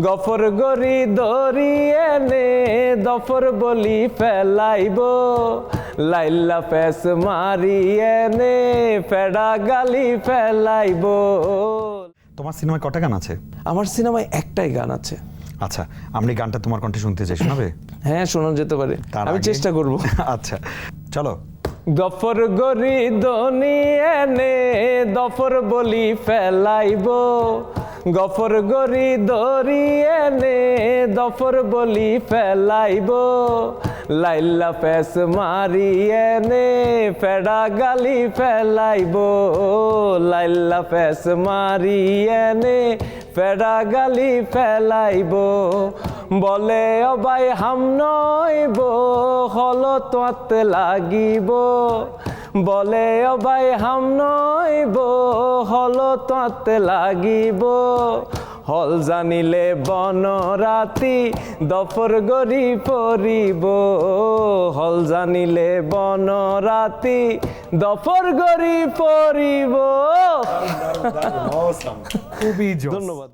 গফর গরি দরিয়ে নে দফর বলি ফেলাইব। লাইল্লা ফেস মারিয়ে নে ফেডা গালি ফেলাইব। তোমার সিনেমায় কটা গান আছে? আমার সিনেমায় একটাই গান আছে। আচ্ছা আমি গানটা তোমার কণ্ঠে শুনতে চাই শোনাবে? হ্যাঁ শোনা যেতে পারে। তার আমি চেষ্টা করব। আচ্ছা চলো। দফর গরি দনিয়ে নে দফর বলি ফেলাইব। গফর গরি দরিয়ে নে দফর বলি ফেলাইব। লাইল্লা ফেস মারিয়ে নে ফেডা গালি ফেলাইব। লাইল্লা ফেস মারিয়ে নে ফেডা গালি ফেলাইব। বলে অবাই হাম নইব হল তোয়াত লাগিব। বলে অ ভাই হাম নইব হল তত লাগিব। হল জানিলে বন ৰাতি দফৰ গৰি পৰিব হল জানিলে বন ৰাতি দফৰ গৰি পৰিব ধন্যবাদ।